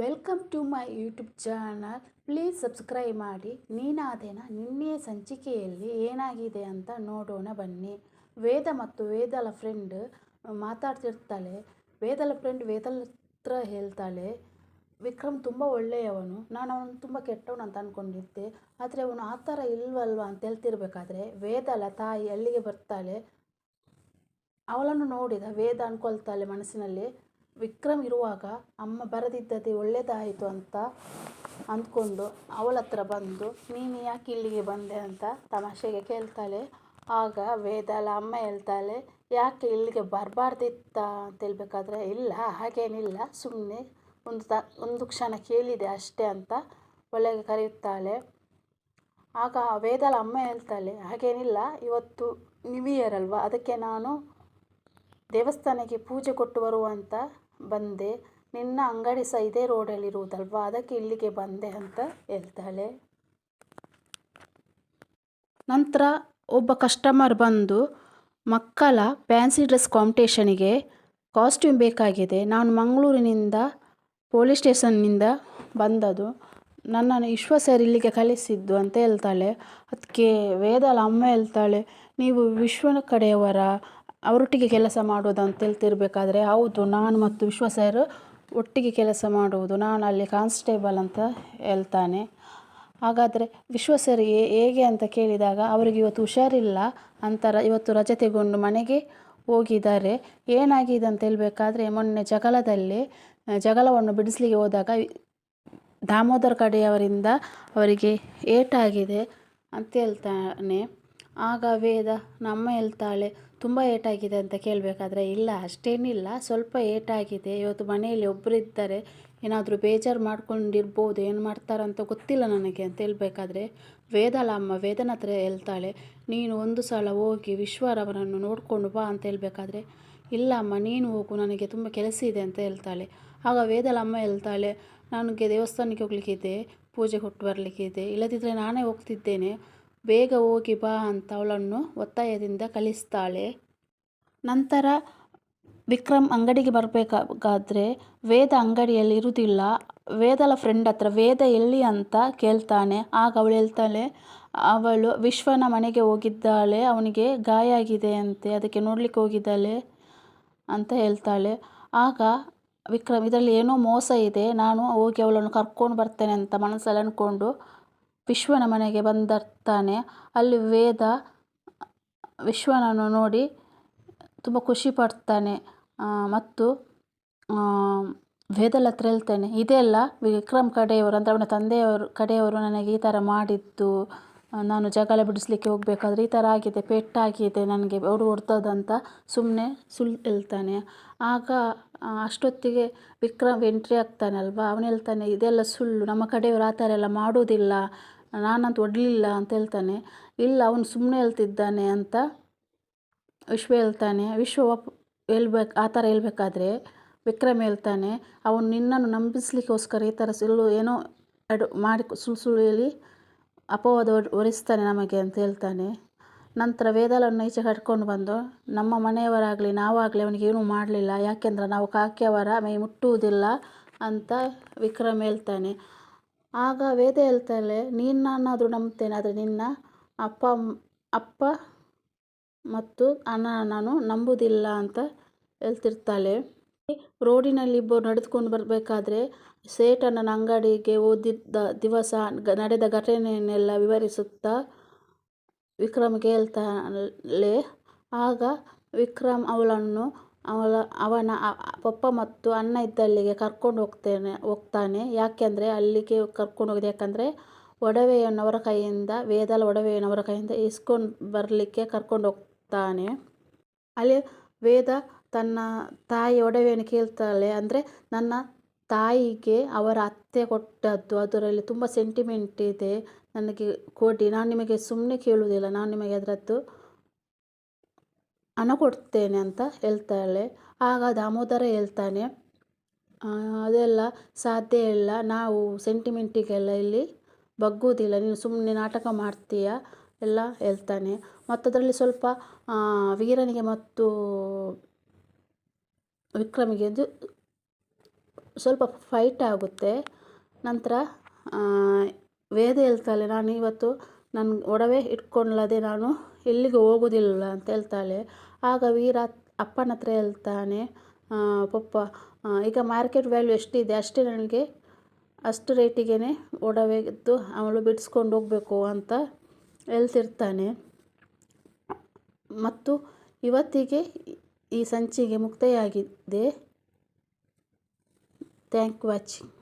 Welcome to my YouTube channel please subscribe ಮಾಡಿ. ನೀನಾದೇನ? ನಿನ್ನೆಯ ಸಂಚಿಕೆಯಲ್ಲಿ ಏನಾಗಿದೆ ಅಂತ ನೋಡೋಣ ಬನ್ನಿ. ವೇದ ಮತ್ತು ವೇದಲ ಫ್ರೆಂಡ್ ಮಾತಾಡ್ತಿರ್ತಾಳೆ. ವೇದಲ ಫ್ರೆಂಡ್ ವೇದಲ ಹತ್ರ ಹೇಳ್ತಾಳೆ, ವಿಕ್ರಮ್ ತುಂಬ ಒಳ್ಳೆಯವನು. ನಾನು ಅವನು ತುಂಬ ಕೆಟ್ಟವನು ಅಂತ ಅಂದ್ಕೊಂಡಿದ್ದೆ ಆದರೆ ಅವನು ಆ ಥರ ಇಲ್ವಲ್ವ? ಅಂತ ಹೇಳ್ತಿರ್ಬೇಕಾದ್ರೆ ವೇದಲ ತಾಯಿ ಅಲ್ಲಿಗೆ ಬರ್ತಾಳೆ. ಅವಳನ್ನು ನೋಡಿದ ವೇದ ಅನ್ಕೊಳ್ತಾಳೆ ಮನಸ್ಸಿನಲ್ಲಿ. ವಿಕ್ರಮ್ ಇರುವಾಗ ಅಮ್ಮ ಬರದಿದ್ದದೆ ಒಳ್ಳೆಯದಾಯಿತು ಅಂತ ಅಂದ್ಕೊಂಡು ಅವಳ ಹತ್ರ ಬಂದು ನೀನು ಯಾಕೆ ಇಲ್ಲಿಗೆ ಬಂದೆ ಅಂತ ತಮಾಷೆಗೆ ಕೇಳ್ತಾಳೆ. ಆಗ ವೇದಾಲ ಅಮ್ಮ ಹೇಳ್ತಾಳೆ, ಯಾಕೆ ಇಲ್ಲಿಗೆ ಬರಬಾರ್ದಿತ್ತ ಅಂತ ಹೇಳ್ಬೇಕಾದ್ರೆ, ಇಲ್ಲ, ಹಾಗೇನಿಲ್ಲ ಸುಮ್ಮನೆ ಒಂದು ತ, ಒಂದು ಕ್ಷಣ ಕೇಳಿದೆ ಅಷ್ಟೇ ಅಂತ ಒಳಗೆ ಕರೆಯುತ್ತಾಳೆ. ಆಗ ವೇದಾಲ ಅಮ್ಮ ಹೇಳ್ತಾಳೆ, ಹಾಗೇನಿಲ್ಲ, ಇವತ್ತು ನ್ಯೂ ಇಯರ್ ಅಲ್ವಾ, ಅದಕ್ಕೆ ನಾನು ದೇವಸ್ಥಾನಕ್ಕೆ ಪೂಜೆ ಕೊಟ್ಟು ಬರುವಂಥ ಬಂದೆ, ನಿನ್ನ ಅಂಗಡಿ ಸಹ ಇದೇ ರೋಡಲ್ಲಿರುವುದಲ್ವಾ? ಅದಕ್ಕೆ ಇಲ್ಲಿಗೆ ಬಂದೆ ಅಂತ ಹೇಳ್ತಾಳೆ. ನಂತರ ಒಬ್ಬ ಕಸ್ಟಮರ್ ಬಂದು, ಮಕ್ಕಳ ಫ್ಯಾನ್ಸಿ ಡ್ರೆಸ್ ಕಾಂಪಿಟೇಷನಿಗೆ ಕಾಸ್ಟ್ಯೂಮ್ ಬೇಕಾಗಿದೆ. ನಾನು ಮಂಗಳೂರಿನಿಂದ ಪೊಲೀಸ್ ಸ್ಟೇಷನ್ನಿಂದ ಬಂದದು ನನ್ನನ್ನು ವಿಶ್ವ ಸರ್ ಇಲ್ಲಿಗೆ ಕಳಿಸಿದ್ದು ಅಂತ ಹೇಳ್ತಾಳೆ. ಅದಕ್ಕೆ ವೇದಾಳ ಅಮ್ಮ ಹೇಳ್ತಾಳೆ, ನೀವು ವಿಶ್ವನ ಕಡೆಯವರ? ಅವರೊಟ್ಟಿಗೆ ಕೆಲಸ ಮಾಡುವುದು ಅಂತ ತಿಳ್ತಿರ್ಬೇಕಾದ್ರೆ, ಹೌದು, ನಾನು ಮತ್ತು ವಿಶ್ವ ಸರ್ ಒಟ್ಟಿಗೆ ಕೆಲಸ ಮಾಡುವುದು, ನಾನು ಅಲ್ಲಿ ಕಾನ್ಸ್ಟೇಬಲ್ ಅಂತ ಹೇಳ್ತಾನೆ. ಹಾಗಾದರೆ ವಿಶ್ವ ಸರ್ ಹೇಗೆ ಅಂತ ಕೇಳಿದಾಗ, ಅವರಿಗೆ ಇವತ್ತು ಹುಷಾರಿಲ್ಲ ಅಂತ ಇವತ್ತು ರಜೆ ತೆಗೊಂಡು ಮನೆಗೆ ಹೋಗಿದ್ದಾರೆ. ಏನಾಗಿದೆ ಅಂತ ಹೇಳಬೇಕಾದ್ರೆ, ಮೊನ್ನೆ ಜಗಳದಲ್ಲಿ, ಜಗಳವನ್ನು ಬಿಡಿಸ್ಲಿಕ್ಕೆ ಹೋದಾಗ ದಾಮೋದರ್ ಕಡೆಯವರಿಂದ ಅವರಿಗೆ ಏಟಾಗಿದೆ ಅಂತ ಹೇಳ್ತಾನೆ. ಆಗ ವೇದ ನಮ್ಮ ಹೇಳ್ತಾಳೆ ತುಂಬ ಏಟಾಗಿದೆ ಅಂತ ಕೇಳಬೇಕಾದ್ರೆ ಇಲ್ಲ, ಅಷ್ಟೇನಿಲ್ಲ. ಸ್ವಲ್ಪ ಏಟಾಗಿದೆ. ಇವತ್ತು ಮನೆಯಲ್ಲಿ ಒಬ್ಬರಿದ್ದಾರೆ ಏನಾದರೂ ಬೇಜಾರು ಮಾಡ್ಕೊಂಡಿರ್ಬೋದು, ಏನು ಮಾಡ್ತಾರಂತ ಗೊತ್ತಿಲ್ಲ ನನಗೆ ಅಂತ ಹೇಳಬೇಕಾದ್ರೆ ವೇದಲ ಅಮ್ಮ, ವೇದನ ಹತ್ರ ಹೇಳ್ತಾಳೆ, ನೀನು ಒಂದು ಸಲ ಹೋಗಿ ವಿಶ್ವರವರನ್ನು ನೋಡಿಕೊಂಡು ಬಾ ಅಂತ ಹೇಳಬೇಕಾದ್ರೆ, ಇಲ್ಲ ಅಮ್ಮ, ನೀನು ಹೋಗು, ನನಗೆ ತುಂಬ ಕೆಲಸ ಇದೆ ಅಂತ ಹೇಳ್ತಾಳೆ. ಆಗ ವೇದಲ ಅಮ್ಮ ಹೇಳ್ತಾಳೆ, ನನಗೆ ದೇವಸ್ಥಾನಕ್ಕೆ ಹೋಗ್ಲಿಕ್ಕಿದೆ, ಪೂಜೆ ಕೊಟ್ಟು ಬರಲಿಕ್ಕಿದೆ. ಇಲ್ಲದಿದ್ದರೆ ನಾನೇ ಹೋಗ್ತಿದ್ದೇನೆ. ಬೇಗ ಹೋಗಿ ಬಾ ಅಂತ ಅವಳನ್ನು ಒತ್ತಾಯದಿಂದ ಕಳಿಸ್ತಾಳೆ. ನಂತರ ವಿಕ್ರಮ್ ಅಂಗಡಿಗೆ ಬರಬೇಕಾದ್ರೆ ವೇದ ಅಂಗಡಿಯಲ್ಲಿ ಇರುವುದಿಲ್ಲ. ವೇದಲ ಫ್ರೆಂಡ್ ಹತ್ರ, ವೇದ ಎಲ್ಲಿ ಅಂತ ಕೇಳ್ತಾನೆ. ಆಗ ಅವಳು ಹೇಳ್ತಾಳೆ, ಅವಳು ವಿಶ್ವನ ಮನೆಗೆ ಹೋಗಿದ್ದಾಳೆ, ಅವನಿಗೆ ಗಾಯ ಆಗಿದೆ ಅಂತೆ, ಅದಕ್ಕೆ ನೋಡಲಿಕ್ಕೆ ಹೋಗಿದ್ದಾಳೆ, ಅಂತ ಹೇಳ್ತಾಳೆ. ಆಗ ವಿಕ್ರಮ್, ಇದರಲ್ಲಿ ಏನೋ ಮೋಸ ಇದೆ, ನಾನು ಹೋಗಿ ಅವಳನ್ನು ಕರ್ಕೊಂಡು ಬರ್ತೇನೆ, ಅಂತ ಮನಸ್ಸಲ್ಲಿ ಅಂದ್ಕೊಂಡು ವಿಶ್ವನ ಮನೆಗೆ ಬಂದರ್ತಾನೆ. ಅಲ್ಲಿ ವೇದ ವಿಶ್ವನನ್ನು ನೋಡಿ ತುಂಬ ಖುಷಿ ಪಡ್ತಾನೆ. ಮತ್ತು ವೇದಲ್ಲ ಹತ್ರ ಹೇಳ್ತಾನೆ. ಇದೆಲ್ಲ ವಿಕ್ರಮ್ ಕಡೆಯವರು ಅಂದರೆ ಅವನ ತಂದೆಯವರು, ಕಡೆಯವರು ನನಗೆ ಈ ಥರ ಮಾಡಿದ್ದು. ನಾನು ಜಗಳ ಬಿಡಿಸ್ಲಿಕ್ಕೆ ಹೋಗಬೇಕಾದ್ರೆ ಈ ಥರ ಆಗಿದೆ, ಪೆಟ್ಟಾಗಿದೆ ನನಗೆ, ಅವರು ಹೊಡ್ದದಂತ ಸುಮ್ಮನೆ ಸುಳ್ಳು ಹೇಳ್ತಾನೆ. ಆಗ ಅಷ್ಟೊತ್ತಿಗೆ ವಿಕ್ರಮ್ ಎಂಟ್ರಿ ಆಗ್ತಾನಲ್ವ ಅವನು ಹೇಳ್ತಾನೆ, ಇದೆಲ್ಲ ಸುಳ್ಳು, ನಮ್ಮ ಕಡೆಯವರು ಆ ಥರ ಎಲ್ಲ ಮಾಡೋದಿಲ್ಲ ನಾನಂತೂ ಒಡಲಿಲ್ಲ ಅಂತ ಹೇಳ್ತಾನೆ. ಇಲ್ಲ, ಅವನು ಸುಮ್ಮನೆ ಹೇಳ್ತಿದ್ದಾನೆ ಅಂತ ವಿಶ್ವ ಹೇಳ್ತಾನೆ. ವಿಶ್ವ ಹೇಳ್ಬೇಕು, ಆ ಥರ ಹೇಳ್ಬೇಕಾದ್ರೆ ವಿಕ್ರಮ್ ಹೇಳ್ತಾನೆ. ಅವನು ನಿನ್ನನ್ನು ನಂಬಿಸ್ಲಿಕ್ಕೋಸ್ಕರ ಈ ಥರ ಸುಳ್ಳು ಏನೋ ಅಡು ಮಾಡಿ ಸುಳ್ಳು ಸುಳ್ಳು ಹೇಳಿ ಅಪವಾದ ಒರೆಸ್ತಾನೆ ನಮಗೆ ಅಂತ ಹೇಳ್ತಾನೆ. ನಂತರ ವೇದಾಲವನ್ನು ಈಚೆ ಕಟ್ಕೊಂಡು ಬಂದು, ನಮ್ಮ ಮನೆಯವರಾಗಲಿ ನಾವಾಗಲಿ ಅವನಿಗೆ ಏನೂ ಮಾಡಲಿಲ್ಲ. ಯಾಕೆಂದ್ರೆ ನಾವು ಕಾಕಿಯವರ ಮೈ ಮುಟ್ಟುವುದಿಲ್ಲ ಅಂತ ವಿಕ್ರಮ್ ಹೇಳ್ತಾನೆ. ಆಗ ವೇದ ಹೇಳ್ತಾಳೆ, ನೀನು ನಾನಾದರೂ ನಂಬ್ತೇನೆ, ಆದರೆ ನಿನ್ನ ಅಪ್ಪ ಅಪ್ಪ ಮತ್ತು ಅಣ್ಣ ನಾನು ನಂಬುವುದಿಲ್ಲ ಅಂತ ಹೇಳ್ತಿರ್ತಾಳೆ. ರೋಡಿನಲ್ಲಿ ಇಬ್ಬರು ನಡೆದುಕೊಂಡು ಬರಬೇಕಾದ್ರೆ ಸೇಟನ್ನ ಅಂಗಡಿಗೆ ಓದಿದ್ದ ದಿವಸ ನಡೆದ ಘಟನೆಯನ್ನೆಲ್ಲ ವಿವರಿಸುತ್ತಾ ವಿಕ್ರಮ್ಗೆ ಹೇಳ್ತಾಳೆ. ಆಗ ವಿಕ್ರಮ್ ಅವಳನ್ನು ಅವಳ, ಅವನ ಪಪ್ಪ ಮತ್ತು ಅಣ್ಣ ಇದ್ದಲ್ಲಿಗೆ ಕರ್ಕೊಂಡು ಹೋಗ್ತೇನೆ, ಹೋಗ್ತಾನೆ. ಯಾಕೆಂದರೆ ಅಲ್ಲಿಗೆ ಕರ್ಕೊಂಡು ಹೋಗಿದೆ, ಯಾಕಂದರೆ ಒಡವೆಯನ್ನವರ ಕೈಯಿಂದ, ವೇದಲ ಒಡವೆಯನ್ನವರ ಕೈಯಿಂದ ಇಸ್ಕೊಂಡು ಬರಲಿಕ್ಕೆ ಕರ್ಕೊಂಡು ಹೋಗ್ತಾನೆ. ಅಲ್ಲಿ ವೇದ ತನ್ನ ತಾಯಿ ಒಡವೆಯನ್ನು ಕೇಳ್ತಾಳೆ. ಅಂದರೆ ನನ್ನ ತಾಯಿಗೆ ಅವರ ಅತ್ತೆ ಕೊಟ್ಟದ್ದು. ಅದರಲ್ಲಿ ತುಂಬ ಸೆಂಟಿಮೆಂಟ್ ಇದೆ. ನನಗೆ ಕೊಡಿ. ನಾನು ನಿಮಗೆ ಸುಮ್ಮನೆ ಕೇಳುವುದಿಲ್ಲ. ನಾನು ನಿಮಗೆ ಅದರದ್ದು ಹಣ ಕೊಡ್ತೇನೆ ಅಂತ ಹೇಳ್ತಾಳೆ. ಆಗ ದಾಮೋದರ ಹೇಳ್ತಾನೆ ಅದೆಲ್ಲ ಸಾಧ್ಯ ಇಲ್ಲ. ನಾವು ಸೆಂಟಿಮೆಂಟಿಗೆಲ್ಲ ಇಲ್ಲಿ ಬಗ್ಗುವುದಿಲ್ಲ. ನೀನು ಸುಮ್ಮನೆ ನಾಟಕ ಮಾಡ್ತೀಯ? ಎಲ್ಲ ಹೇಳ್ತಾನೆ. ಮತ್ತು ಅದರಲ್ಲಿ ಸ್ವಲ್ಪ ವೀರನಿಗೆ ಮತ್ತು ವಿಕ್ರಮಿಗೆ ಸ್ವಲ್ಪ ಫೈಟ್ ಆಗುತ್ತೆ. ನಂತರ ವೇದ ಹೇಳ್ತಾಳೆ, ನಾನು ಇವತ್ತು ನನ್ನ ಒಡವೆ ಇಟ್ಕೊಳ್ಳದೆ ನಾನು ಎಲ್ಲಿಗೂ ಹೋಗೋದಿಲ್ಲ ಅಂತ ಹೇಳ್ತಾಳೆ. ಆಗ ವೀರ ಅಪ್ಪನ ಹತ್ರ ಹೇಳ್ತಾನೆ ಪಪ್ಪ ಈಗ ಮಾರ್ಕೆಟ್ ವ್ಯಾಲ್ಯೂ ಎಷ್ಟಿದೆ ಅಷ್ಟೇ ನನಗೆ, ಅಷ್ಟು ರೇಟಿಗೆ ಒಡವೆದ್ದು ಅವಳು ಬಿಡಿಸ್ಕೊಂಡು ಹೋಗಬೇಕು ಅಂತ ಹೇಳ್ತಿರ್ತಾನೆ. ಮತ್ತು ಇವತ್ತಿಗೆ ಈ ಸಂಚಿಗೆ ಮುಕ್ತಾಯ ಆಗಿದೆ ಥ್ಯಾಂಕ್ ವಾಚಿಂಗ್